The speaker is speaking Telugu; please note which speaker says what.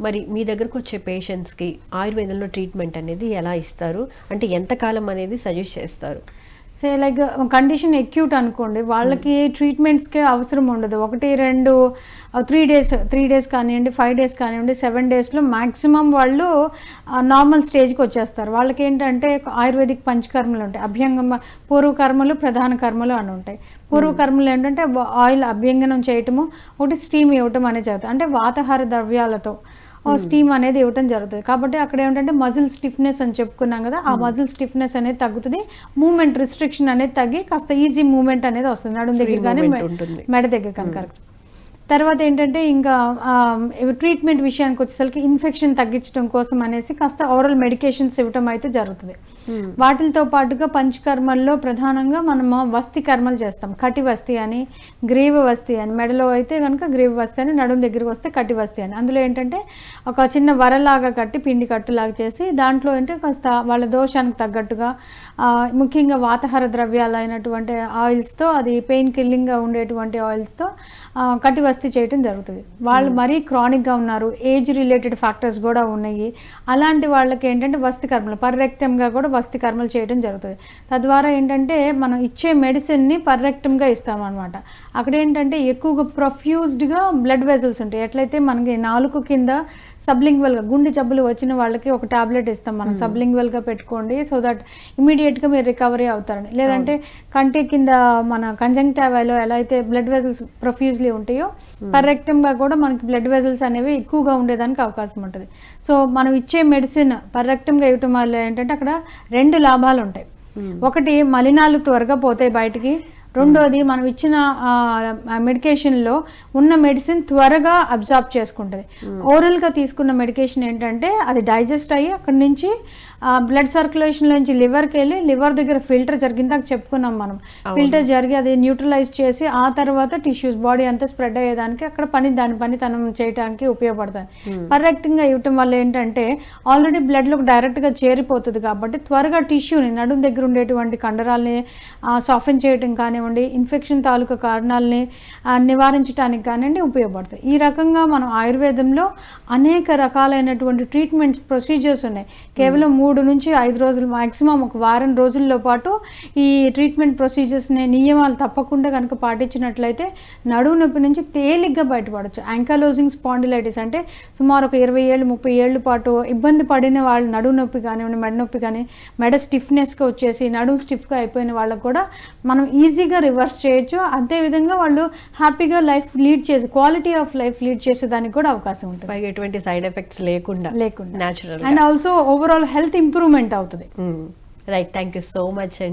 Speaker 1: మరి మీ దగ్గరకు వచ్చే పేషెంట్స్కి ఆయుర్వేదంలో ట్రీట్మెంట్ అనేది ఎలా ఇస్తారు? అంటే ఎంతకాలం అనేది సజెస్ట్ చేస్తారు?
Speaker 2: సే లైక్ కండిషన్ ఎక్యూట్ అనుకోండి వాళ్ళకి ట్రీట్మెంట్స్కి అవసరం ఉండదు. ఒకటి రెండు త్రీ డేస్ త్రీ డేస్ కానివ్వండి ఫైవ్ డేస్ కానివ్వండి సెవెన్ డేస్లో మ్యాక్సిమం వాళ్ళు నార్మల్ స్టేజ్కి వచ్చేస్తారు. వాళ్ళకి ఏంటంటే ఆయుర్వేదిక్ పంచకర్మలు ఉంటాయి. అభ్యంగమ పూర్వకర్మలు ప్రధాన కర్మలు అని ఉంటాయి. పూర్వకర్మలు ఏంటంటే ఆయిల్ అభ్యంగనం చేయటము ఒకటి స్టీమ్ ఇవ్వటం అనేది జరుగుతుంది. అంటే వాతాహార ద్రవ్యాలతో స్టీమ్ అనేది ఇవ్వటం జరుగుతుంది. కాబట్టి అక్కడ ఏంటంటే మజిల్ స్టిఫ్నెస్ అని చెప్పుకున్నాం కదా ఆ మజిల్ స్టిఫ్నెస్ అనేది తగ్గుతుంది. మూమెంట్ రిస్ట్రిక్షన్ అనేది తగ్గి కాస్త ఈజీ మూమెంట్ అనేది వస్తుంది. నడుము దగ్గర కానీ. మెడ దగ్గర కానీ కరెక్ట్ తర్వాత ఏంటంటే ఇంకా ట్రీట్మెంట్ విషయానికి వచ్చేసరికి ఇన్ఫెక్షన్ తగ్గించడం కోసం అనేసి కాస్త ఓరల్ మెడికేషన్స్ ఇవ్వటం అయితే జరుగుతుంది. వాటితో పాటుగా పంచకర్మల్లో ప్రధానంగా మనం వస్తి కర్మలు చేస్తాం. కటి వస్తి అని గ్రీవ వస్తి అని మెడలో అయితే కనుక గ్రీవ వస్తి అని నడుము దగ్గరికి వస్తే కటి వస్తి అని. అందులో ఏంటంటే ఒక చిన్న వరలాగా కట్టి పిండి కట్టులాగా చేసి దాంట్లో ఏంటంటే కాస్త వాళ్ళ దోషానికి తగ్గట్టుగా ముఖ్యంగా వాతాహార ద్రవ్యాలు అయినటువంటి ఆయిల్స్తో అది పెయిన్ కిల్లింగ్గా ఉండేటువంటి ఆయిల్స్తో కటి వస్తి చేయటం జరుగుతుంది. వాళ్ళు మరీ క్రానిక్గా ఉన్నారు ఏజ్ రిలేటెడ్ ఫ్యాక్టర్స్ కూడా ఉన్నాయి. అలాంటి వాళ్ళకి ఏంటంటే వస్తి కర్మలు పర్రెక్టమ్గా కూడా వస్తి కర్మలు చేయడం జరుగుతుంది. తద్వారా ఏంటంటే మనం ఇచ్చే మెడిసిన్ని పర్రెక్టమ్గా ఇస్తామన్నమాట. అక్కడ ఏంటంటే ఎక్కువగా ప్రొఫ్యూజ్డ్గా బ్లడ్ వెజల్స్ ఉంటాయి. ఎట్లయితే మనకి నాలుగు కింద సబ్లింగ్వల్గా గుండె జబ్బులు వచ్చిన వాళ్ళకి ఒక టాబ్లెట్ ఇస్తాం మనం. సబ్లింగ్వల్గా పెట్టుకోండి సో దట్ ఇమీడియట్గా మీరు రికవరీ అవుతారని. లేదంటే కంటి కింద మన కంజంక్టావాలో ఎలా అయితే బ్లడ్ వెజల్స్ ప్రొఫ్యూజ్లీ ఉంటాయో పర్రెక్టమ్గా కూడా మనకి బ్లడ్ వెజల్స్ అనేవి ఎక్కువగా ఉండేదానికి అవకాశం ఉంటుంది. సో మనం ఇచ్చే మెడిసిన్ పర్రెక్టమ్గా ఇవ్వటం వల్ల ఏంటంటే అక్కడ రెండు లాభాలు ఉంటాయి. ఒకటి మలినాలు త్వరగా పోతాయి బయటికి. రెండోది మనం ఇచ్చిన మెడికేషన్లో ఉన్న మెడిసిన్ త్వరగా అబ్జార్బ్ చేసుకుంటుంది. ఓరల్గా తీసుకున్న మెడికేషన్ ఏంటంటే అది డైజెస్ట్ అయ్యి అక్కడి నుంచి బ్లడ్ సర్క్యులేషన్లోంచి లివర్కి వెళ్ళి లివర్ దగ్గర ఫిల్టర్ జరిగిందాక చెప్పుకున్నాం మనం. ఫిల్టర్ జరిగి అది న్యూట్రలైజ్ చేసి ఆ తర్వాత టిష్యూస్ బాడీ అంతా స్ప్రెడ్ అయ్యేదానికి అక్కడ పని దాని పని తనం చేయడానికి ఉపయోగపడుతుంది పర్రెక్టింగ్గా ఇవ్వటం వల్ల ఏంటంటే ఆల్రెడీ బ్లడ్లోకి డైరెక్ట్గా చేరిపోతుంది కాబట్టి త్వరగా టిష్యూని నడుము దగ్గర ఉండేటువంటి కండరాల్ని సాఫెన్ చేయడం కానివ్వండి ఇన్ఫెక్షన్ తాలూకా కారణాలని నివారించడానికి కానివ్వండి ఉపయోగపడుతుంది ఈ రకంగా మనం ఆయుర్వేదంలో అనేక రకాలైనటువంటి ట్రీట్మెంట్ ప్రొసీజర్స్ ఉన్నాయి. కేవలం మూడు నుంచి ఐదు రోజులు మాక్సిమం ఒక వారం రోజుల్లో పాటు ఈ ట్రీట్మెంట్ ప్రొసీజర్స్ని నియమాలు తప్పకుండా కనుక పాటించినట్లయితే నడువు నొప్పి నుంచి తేలిగ్గా బయటపడవచ్చు యాంకలోజింగ్ స్పాండిలైటిస్ అంటే సుమారు ఒక ఇరవై ఏళ్ళు ముప్పై ఏళ్ళు పాటు ఇబ్బంది పడిన వాళ్ళు నడువు నొప్పి కానివ్వండి మెడ నొప్పి కానీ మెడ స్టిఫ్నెస్గా వచ్చేసి నడుము స్టిఫ్గా అయిపోయిన వాళ్ళకు కూడా మనం ఈజీగా రివర్స్ చేయొచ్చు. అదేవిధంగా వాళ్ళు హ్యాపీగా లైఫ్ లీడ్ చేసి క్వాలిటీ ఆఫ్ లైఫ్ లీడ్ చేసేదానికి కూడా అవకాశం ఉంటుంది.
Speaker 1: పైగా ఎటువంటి సైడ్ ఎఫెక్ట్స్ లేకుండా
Speaker 2: లేకుండా.
Speaker 1: Natural
Speaker 2: and also overall health improvement అవుతుంది.
Speaker 1: Right thank you so much అండి